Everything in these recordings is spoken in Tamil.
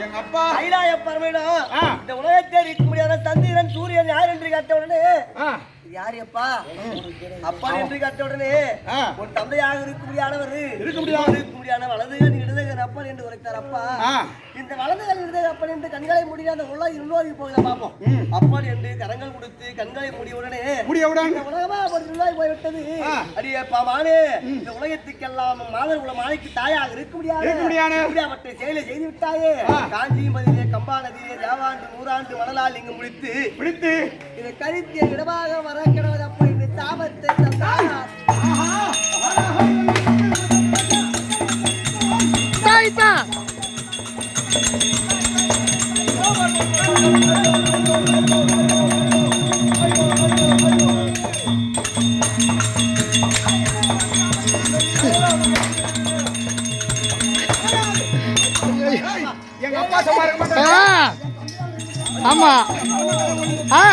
பரமேடம் ஆ. இந்த உலகத்தை இருக்க முடியாத சந்திரன் சூரியன் யார் என்று கேட்ட உடனே ஆ, இது யாரு அப்பா அப்பா என்று கேட்ட உடனே. உன் தந்தையாக இருக்க முடியாதவர். இருக்க முடியாத- இருக்க முடியாத வலதுகன் இடதுகன் அப்பன் என்று உரைத்தார் அப்பா. இந்த வலதுகன் இடதுகன் அப்பன் என்று கண்களை முடியாத உள்ள இன்னொரு போகல பார்ப்போம் அப்பன் என்று கரங்கள் கொடுத்து கண்களை மூடிய உடனே முடியவுடன்? உலகமா? அப்படி உள்ளாய் போய்விட்டது. ஆ. அடியப்பா மானே இந்த உலகத்துக்கெல்லாம் மாதர் குல மாலைக்கு தாயாக இருக்க முடியாது. அப்படியாப்பட்ட செயலை செய்து விட்டாயே. காஞ்சியும் பதிலே கம்பா நதியிலே தேவாண்டு நூறாண்டு மணலால் இங்கு முடித்து பிடித்து இதை கருத்திய இடமாக வர கிடவது அப்படி தாபத்தை ஆமா. ஆ.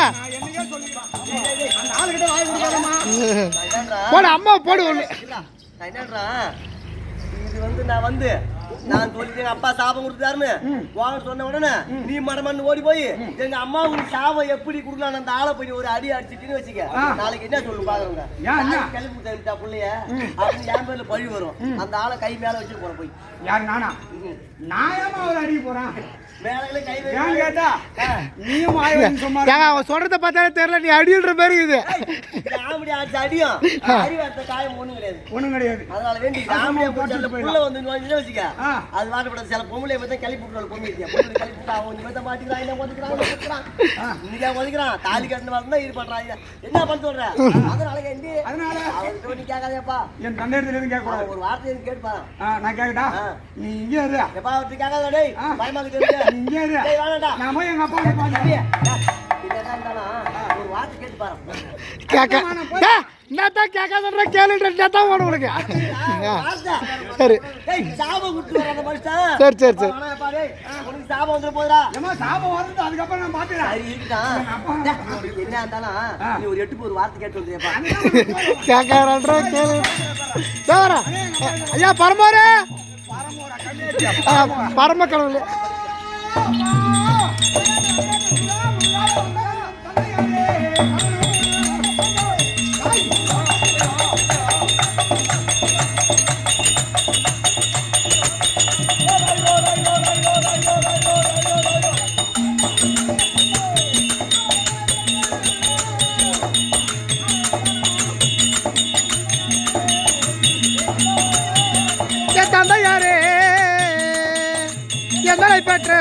போடு அம்மா போடு என்னன்றா இது வந்து நான் வந்து நான் சொல்லிட்டு எங்க அப்பா சாபம் கொடுத்தாருன்னு வாங்க சொன்ன உடனே நீ மடமன்னு ஓடி போய் எங்க அம்மாவுக்கு சாபம் எப்படி கொடுக்கலாம் அந்த ஆளை போய் ஒரு அடி அடிச்சிட்டுன்னு வச்சுக்க. நாளைக்கு என்ன சொல்லு பாக்குறவங்க? கிளம்பி தந்துட்டா புள்ளைய? அப்படின்னு என் பேர்ல பழி வரும். அந்த ஆளை கை மேல வச்சு போற போய். யார் நானா. நான் ஏமா அவர் அடிக்க போறேன்? அவன் சொல்றத பார்த்தாலே தெரியல நீ அடின்ற மாதிரி அடிச்சு அடியும். காயம் ஒண்ணும் கிடையாது. ஒண்ணும் கிடையாது. அதனால வேண்டி ராமடியா போட்டு வந்து வச்சுக்க. அது வாட்டப்பட சில பொம்பளை பார்த்தா கிளப்பி விட்டுருவாள் பொம்பளை பொம்பளை கிளப்பி விட்டா அவன் இந்த மாட்டிக்கிறான் என்ன ஒதுக்குறான் ஒதுக்குறான். இன்னைக்கா ஒதுக்குறான். தாலி கட்டின தான் இது. பண்றாங்க என்ன பண்ண சொல்ற? அதனால அவன் நீ கேட்காதேப்பா. என் தந்தை இடத்துல எதுவும் கேட்க ஒரு வார்த்தை கேட்பான். ஆ, நான் கேட்கட்டா. நீ இங்கே இரு. எப்பா அவர்கிட்ட கேட்காத. பயமா இருக்கு இங்கே இரு நான் போய் எங்க அப்பா என்னத்தான் கேட்காதன்ற கேளுன்ற என்னத்தான் வேணும் உனக்கு. சரி. சரி, சரி, சரி. சாபம் போகுதுடா. ஏம்மா, சாபம் வருது அதுக்கப்புறம் நான். டேய், என்ன இருந்தாலும் நீ ஒரு எட்டுக்கு ஒரு வார்த்தை கேட்டு வந்துடுறியாப்பா. கேட்கறன்ற கேளு. ஐயா பரமாரு. பரம கடவுள் என் எந்தனை பெற்ற